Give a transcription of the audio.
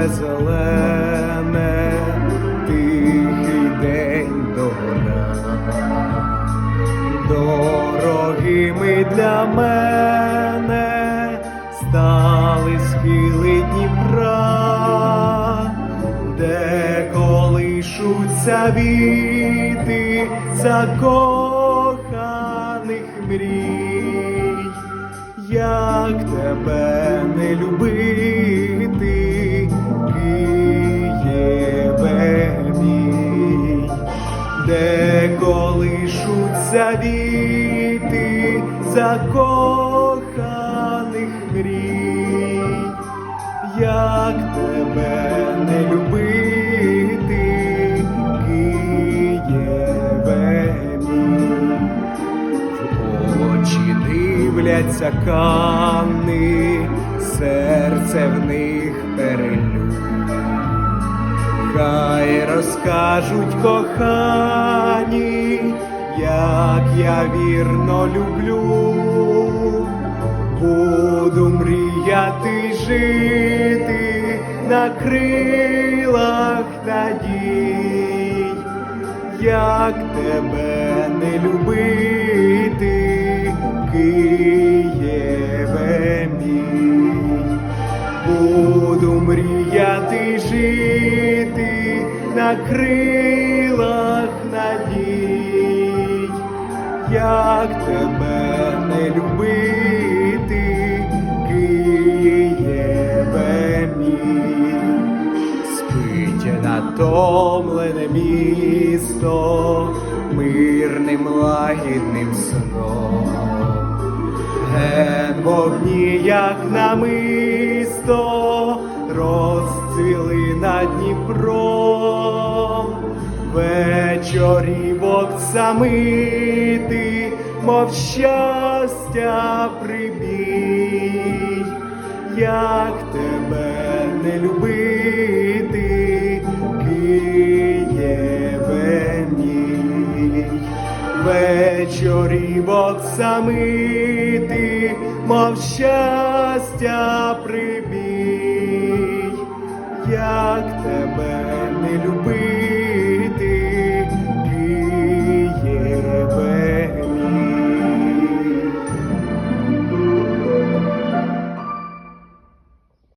море зелене, тихий день догора, дорогими для мене стали схили Дніпра, де колишуться віти закоханих мрій. Як тебе не любив. Колишуться віти закоханих мрій, як тебе не любити, Києве мій. В очі дивляться канни, серце в них перелюб. Хай розкажуть кохані, як я вірно люблю, буду мріяти жити на крилах надій, як тебе не любити, Києве мій. Буду мріяти жити на крилах як тебе не любити, Києве мій, спить натомлене місто мирним лагідним сном. Ген вогні, як намисто, розцвіли над Дніпром, вечорівок самити, мов щастя прибій, як тебе не любити, Києве мій вечорівок самити, мов щастя прибій, як тебе не любити.